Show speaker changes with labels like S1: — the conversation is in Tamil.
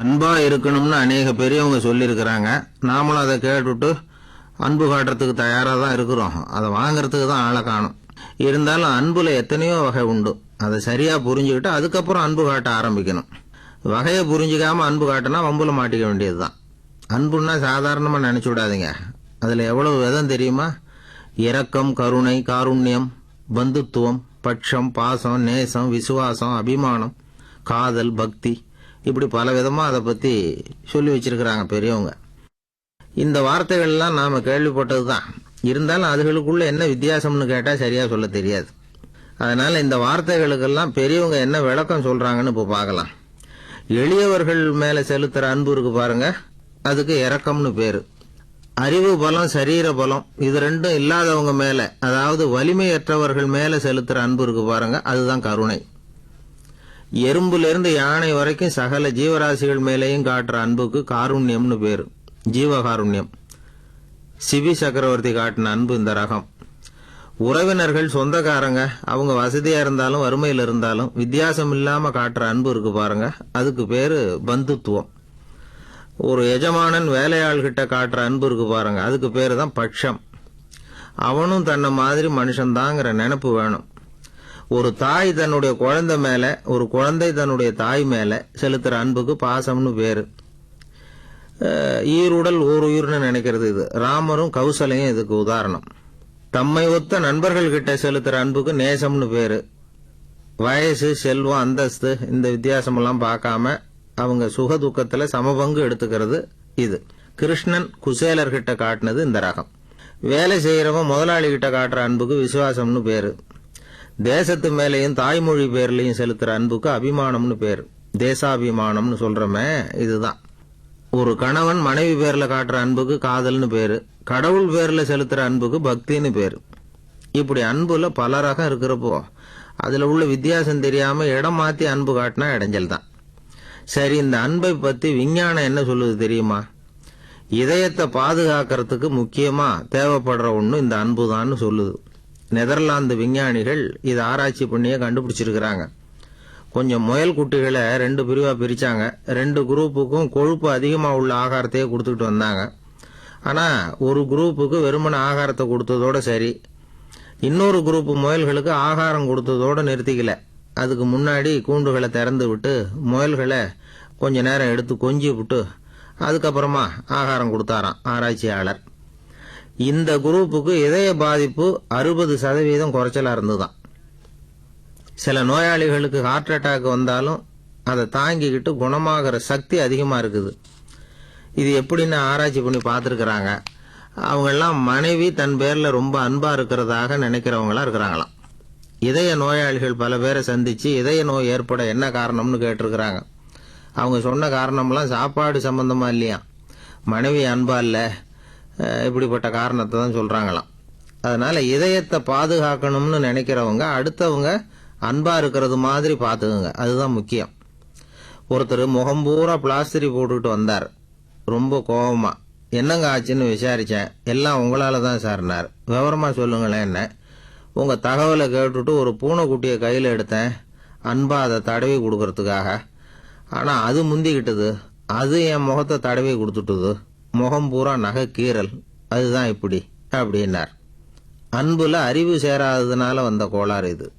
S1: அன்பா இருக்கணும்னு அநேக பெரியவங்க சொல்லியிருக்கிறாங்க. நாமளும் அதை கேட்டுட்டு அன்பு காட்டுறதுக்கு தயாராக தான் இருக்கிறோம். அதை வாங்குறதுக்கு தான் ஆளை காணும். இருந்தாலும் அன்புல எத்தனையோ வகை உண்டு. அதை சரியாக புரிஞ்சுக்கிட்டு அதுக்கப்புறம் அன்பு காட்ட ஆரம்பிக்கணும். வகையை புரிஞ்சுக்காம அன்பு காட்டினா வம்புல மாட்டிக்க வேண்டியது தான் அன்புன்னா சாதாரணமாக நினச்சி விடாதீங்க. அதில் எவ்வளவு விதம் தெரியுமா? இரக்கம் கருணை காருண்யம் பந்துத்துவம் பட்சம் பாசம் நேசம் விசுவாசம் அபிமானம் காதல் பக்தி இப்படி பல விதமாக அதை பற்றி சொல்லி வச்சிருக்கிறாங்க பெரியவங்க. இந்த வார்த்தைகள்லாம் நாம் கேள்விப்பட்டது தான் இருந்தாலும் அதுகளுக்குள்ள என்ன வித்தியாசம்னு கேட்டால் சரியாக சொல்ல தெரியாது. அதனால் இந்த வார்த்தைகளுக்கெல்லாம் பெரியவங்க என்ன விளக்கம் சொல்கிறாங்கன்னு இப்போ பார்க்கலாம். எளியவர்கள் மேலே செலுத்துகிற அன்பு இருக்கு பாருங்க. அதுக்கு இறக்கம்னு பேர். அறிவு பலம் சரீர பலம் இது ரெண்டும் இல்லாதவங்க மேலே அதாவது வலிமையற்றவர்கள் மேலே செலுத்துகிற அன்பு இருக்கு பாருங்க. அதுதான் கருணை. எறும்புலேருந்து யானை வரைக்கும் சகல ஜீவராசிகள் மேலேயும் காட்டுற அன்புக்கு காருண்யம்னு பேர். ஜீவகாருண்யம். சிவி சக்கரவர்த்தி காட்டின அன்பு இந்த ரகம். உறவினர்கள் சொந்தக்காரங்க அவங்க வசதியா இருந்தாலும் வறுமையில் இருந்தாலும் வித்தியாசம் இல்லாம காட்டுற அன்பு இருக்கு பாருங்க. அதுக்கு பேரு பந்துத்துவம். ஒரு எஜமானன் வேலையாள்கிட்ட காட்டுற அன்பு இருக்கு பாருங்க. அதுக்கு பேரு தான் பட்சம். அவனும் தன்னை மாதிரி மனுஷன்தாங்கிற நினைப்பு வேணும். ஒரு தாய் தன்னுடைய குழந்தை மேல ஒரு குழந்தை தன்னுடைய தாய் மேல செலுத்துற அன்புக்கு பாசம்னு பேரு. ஈருடல் ஓர் உயிர்னு நினைக்கிறது இது. ராமரும் கௌசலையும் இதுக்கு உதாரணம். தம்மை ஒத்த நண்பர்கள் கிட்ட செலுத்துற அன்புக்கு நேசம்னு பேரு. வயசு செல்வம் அந்தஸ்து இந்த வித்தியாசமெல்லாம் பார்க்காம அவங்க சுக துக்கத்துல சமபங்கு எடுத்துக்கிறது இது. கிருஷ்ணன் குசேலர்கிட்ட காட்டினது இந்த ரகம். வேலை செய்யறவன் முதலாளி கிட்ட காட்டுற அன்புக்கு விசுவாசம்னு பேரு. தேசத்து மேலேயும் தாய்மொழி பேர்லையும் செலுத்துற அன்புக்கு அபிமானம்னு பேர். தேசாபிமானம்னு சொல்றமே இதுதான். ஒரு கணவன் மனைவி பேர்ல காட்டுற அன்புக்கு காதல்னு பேரு. கடவுள் பேர்ல செலுத்துற அன்புக்கு பக்தின்னு பேரு. இப்படி அன்புல பல ரகம் இருக்கிறப்போ அதுல உள்ள வித்தியாசம் தெரியாம இடம் மாத்தி அன்பு காட்டினா இடைஞ்சல் தான் சரி இந்த அன்பை பத்தி விஞ்ஞானம் என்ன சொல்லுது தெரியுமா? இதயத்தை பாதுகாக்கிறதுக்கு முக்கியமா தேவைப்படுற ஒண்ணு இந்த அன்புதான்னு சொல்லுது. நெதர்லாந்து விஞ்ஞானிகள் இதை ஆராய்ச்சி பண்ணியே கண்டுபிடிச்சிருக்கிறாங்க. கொஞ்சம் முயல் குட்டிகளை ரெண்டு பிரிவாக பிரித்தாங்க ரெண்டு குரூப்புக்கும் கொழுப்பு அதிகமாக உள்ள ஆகாரத்தையே கொடுத்துக்கிட்டு வந்தாங்க. ஆனால் ஒரு குரூப்புக்கு வெறுமன ஆகாரத்தை கொடுத்ததோட சரி. இன்னொரு குரூப் முயல்களுக்கு ஆகாரம் கொடுத்ததோடு நிறுத்திக்கல. அதுக்கு முன்னாடி கூண்டுகளை திறந்து விட்டு முயல்களை கொஞ்ச நேரம் எடுத்து கொஞ்சி விட்டு அதுக்கப்புறமா ஆகாரம் கொடுத்தாராம் ஆராய்ச்சியாளர். இந்த குரூப்புக்கு இதய பாதிப்பு அறுபது சதவீதம் குறைச்சலாக இருந்துதான் சில நோயாளிகளுக்கு ஹார்ட் அட்டாக் வந்தாலும் அதை தாங்கிக்கிட்டு குணமாகிற சக்தி அதிகமாக இருக்குது. இது எப்படின்னு ஆராய்ச்சி பண்ணி பார்த்துருக்குறாங்க. அவங்கெல்லாம் மனைவி தன் பேரில் ரொம்ப அன்பாக இருக்கிறதாக நினைக்கிறவங்களா இருக்கிறாங்களாம். இதய நோயாளிகள் பல பேரை சந்தித்து இதய நோய் ஏற்பட என்ன காரணம்னு கேட்டிருக்கிறாங்க. அவங்க சொன்ன காரணம்லாம் சாப்பாடு சம்மந்தமாக இல்லையா? மனைவி அன்பா இல்லை. இப்படிப்பட்ட காரணத்தை தான் சொல்கிறாங்களாம் அதனால் இதயத்தை பாதுகாக்கணும்னு நினைக்கிறவங்க அடுத்தவங்க அன்பாக இருக்கிறது மாதிரி பார்த்துக்குங்க. அதுதான் முக்கியம். ஒருத்தர் முகம் பூரா பிளாஸ்டரி போட்டுக்கிட்டு வந்தார். ரொம்ப கோபமாக என்னங்க ஆச்சுன்னு விசாரித்தேன் எல்லாம் உங்களால் தான் சார்னார். விவரமாக சொல்லுங்களேன் என்ன. உங்கள் தகவலை கேட்டுட்டு ஒரு பூனைக்குட்டியை கையில் எடுத்தேன். அன்பாக அதை தடவி கொடுக்கறதுக்காக. ஆனால் அது முந்திக்கிட்டது. அது என் முகத்தை தடவி கொடுத்துட்டுது. முகம் பூரா நகை கீறல். அதுதான் இப்படி அப்படின்னார். அன்புல அறிவு சேராததுனால வந்த கோளாறு இது.